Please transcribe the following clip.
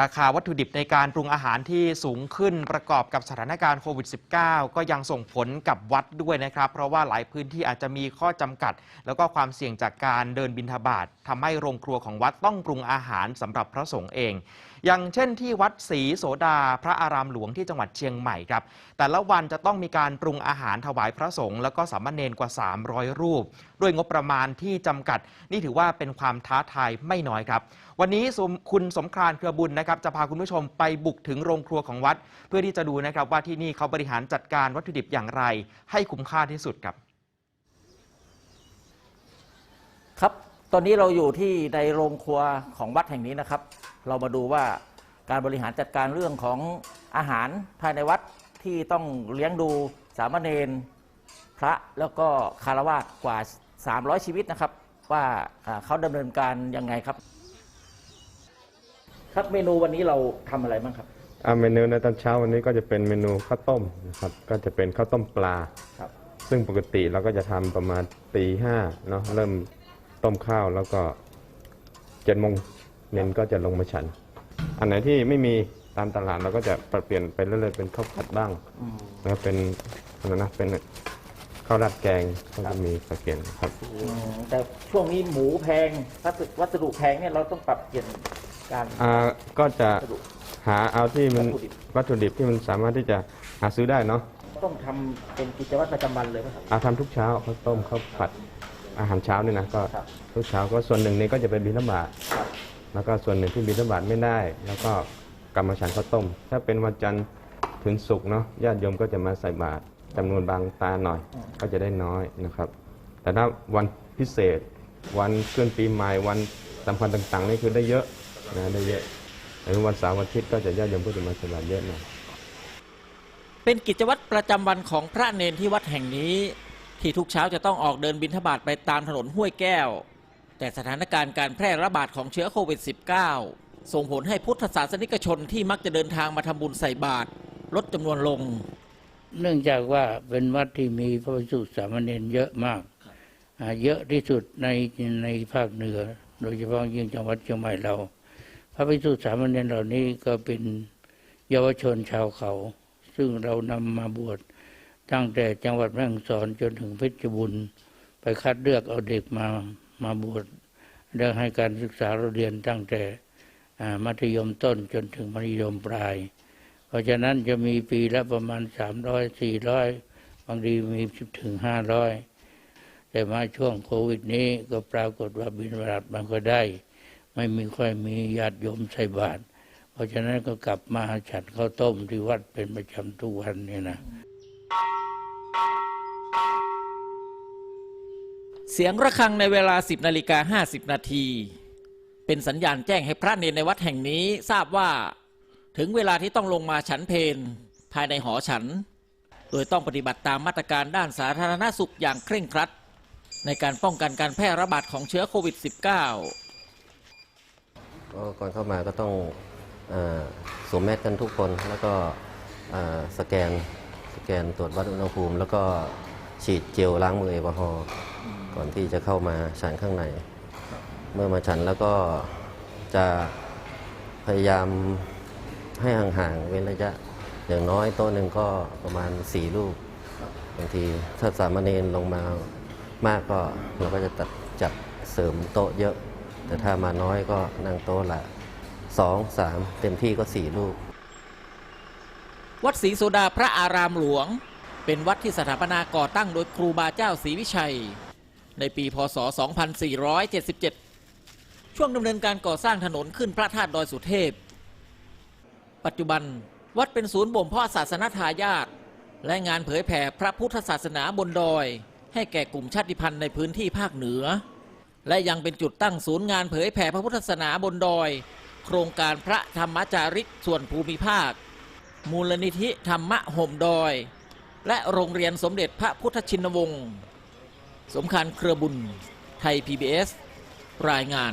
ราคาวัตถุดิบในการปรุงอาหารที่สูงขึ้นประกอบกับสถานการณ์โควิด -19 ก็ยังส่งผลกับวัดด้วยนะครับ เพราะว่าหลายพื้นที่อาจจะมีข้อจำกัด แล้วก็ความเสี่ยงจากการเดินบินทบาททำให้โรงครัวของวัดต้องปรุงอาหารสำหรับพระสงฆ์เองอย่างเช่นที่วัดศรีโสดาพระอารามหลวงที่จังหวัดเชียงใหม่ครับ แต่ละวันจะต้องมีการปรุงอาหารถวายพระสงฆ์แล้วก็สามเณรกว่า 300 รูป ด้วยงบประมาณที่จำกัด นี่ถือว่าเป็นความท้าทายไม่น้อยครับ วันนี้คุณสมครานเครือบุญนะครับจะพาคุณผู้ชมไปบุกถึงโรงครัวของวัด เพื่อที่จะดูนะครับว่าที่นี่เขาบริหารจัดการวัตถุดิบอย่างไร ให้คุ้มค่าที่สุดครับครับ ตอนนี้เราอยู่ที่ในโรงครัวของวัดแห่งนี้นะครับ เรามาดูว่าการบริหารจัดการเรื่องของอาหารภายในวัดที่ต้องเลี้ยงดูสามเณรพระแล้วก็คารวะกว่า 300 ชีวิตนะครับว่าอ่าเขาดำเนินการยังไงครับ ครับเมนูวันนี้เราทำอะไรบ้างครับอ่าเมนูในตอนเช้าวันนี้ก็จะเป็นเมนูข้าวต้มนะครับก็จะเป็นข้าวต้มปลา ครับ ซึ่งปกติเราก็จะทำประมาณตีห้าเนาะเริ่ม ต้มข้าวแล้วก็เจ็ดโมงเน้นก็จะลงมาฉัน อันไหนที่ไม่มีตามตลาดเราก็จะปรับเปลี่ยนไปเรื่อยๆเป็นข้าวผัดบ้างแล้วเป็นอะไรนะเป็นข้าวราดแกงก็จะมีปรับเปลี่ยนครับอืมแต่ช่วงนี้หมูแพงวัสดุวัสดุแพงเนี่ยเราต้องปรับเปลี่ยนการอ่าก็จะวัสดุหาเอาที่มันวัตถุดิบวัตถุดิบที่มันสามารถที่จะหาซื้อได้เนาะต้องทำเป็นกิจวัตรประจำวันเลยไหมครับ อาทำทุกเช้าข้าวต้มข้าวผัด อาหารเช้าเนี่ยนะก็ครับ ทุกเช้าก็ส่วนหนึ่งนี้ก็จะเป็นบิณฑบาตครับแล้วก็ส่วนหนึ่งที่บิณฑบาตไม่ได้ แล้วก็กรรมฉันข้าวต้ม ถ้าเป็นวันจันทร์ถึงศุกร์เนาะญาติโยมก็จะมาใส่บาตรจำนวนบางตาหน่อย ก็จะได้น้อยนะครับ แต่ถ้าวันพิเศษ วันขึ้นปีใหม่วันสำคัญต่างๆนี่คือได้เยอะนะได้เยอะแต่วันเสาร์วันอาทิตย์ก็จะญาติโยมก็จะมาใส่บาตรเยอะหน่อย เป็นกิจวัตรประจำวันของพระเนนที่วัดแห่งนี้ ที่ทุกเช้าจะต้องออกเดินบิณฑบาตไปตามถนนห้วยแก้ว แต่สถานการณ์การแพร่ระบาดของเชื้อโควิด -19 ส่งผลให้พุทธศาสนิกชนที่มักจะเดินทางมาทำบุญใส่บาตรลดจำนวนลง เนื่องจากว่าเป็นวัดที่มีพระภิกษุสามเณรเยอะมาก เยอะที่สุดในในภาคเหนือ โดยเฉพาะยิ่งจังหวัดเชียงใหม่เรา พระภิกษุสามเณรเหล่านี้ก็เป็นเยาวชนชาวเขา ซึ่งเรานำมาบวช ตั้งแต่จังหวัดแม่ฮ่องสอนจนถึงเพชรบุรีไปคัดเลือกเอาเด็กมามาบวชเรื่องให้การศึกษาเราเรียนตั้งแต่มัธยมต้นจนถึงมัธยมปลาย เพราะฉะนั้นจะมีปีละประมาณสามร้อยสี่ร้อยบางทีมีถึงห้าร้อยแต่มาช่วงโควิดนี้ก็ปรากฏว่าบินบาตมันก็ได้ ไม่มีค่อยมีญาติโยมใส่บาตรเพราะฉะนั้นก็กลับมาฉันข้าวต้มที่วัดเป็นประจำทุกวันเนี่ยนะ เสียงระฆังในเวลา 10นาฬิกา50 นาที เป็นสัญญาณแจ้งให้พระเนนในวัดแห่งนี้ทราบว่า ถึงเวลาที่ต้องลงมาฉันเพนภายในหอฉัน โดยต้องปฏิบัติตามมาตรการด้านสาธารณสุขอย่างเคร่งครัด ในการป้องกันการแพร่ระบาดของเชื้อโควิด -19 ก็ก่อนเข้ามาก็ต้องอสวมแมสกันทุกคนแล้วก็สแกน สแกนตรวจวัดอุณหภูมิ แล้วก็ฉีดเจลล้างมือแอลกอฮอล์ก่อนที่จะเข้ามาฉันข้างใน เมื่อมาฉันแล้วก็จะพยายามให้ห่างๆเว้นระยะ อย่างน้อยโต๊ะหนึ่งก็ประมาณ 4 ลูกบางทีถ้าสามเณรลงมามากก็เราก็จะตัดจัดเสริมโต๊ะเยอะ แต่ถ้ามาน้อยก็นั่งโต๊ะละสองสามเต็มที่ก็สี่ลูก วัดศรีโสดาพระอารามหลวง เป็นวัดที่สถาปนาก่อตั้งโดยครูบาเจ้าศรีวิชัย ในปีพศ 2477 ช่วงดำเนินการก่อสร้างถนนขึ้นพระธาตุดอยสุเทพ ปัจจุบันวัดเป็นศูนย์บ่มเพาะศาสนทายาทและงานเผยแผ่พระพุทธศาสนาบนดอย ให้แก่กลุ่มชาติพันธุ์ในพื้นที่ภาคเหนือ และยังเป็นจุดตั้งศูนย์งานเผยแผ่พระพุทธศาสนาบนดอย โครงการพระธรรมจาริกส่วนภูมิภาค มูลนิธิธรรมะห่มดอย และโรงเรียนสมเด็จพระพุทธชินวงศ์ สมคารเครือบุญ ไทย PBS รายงาน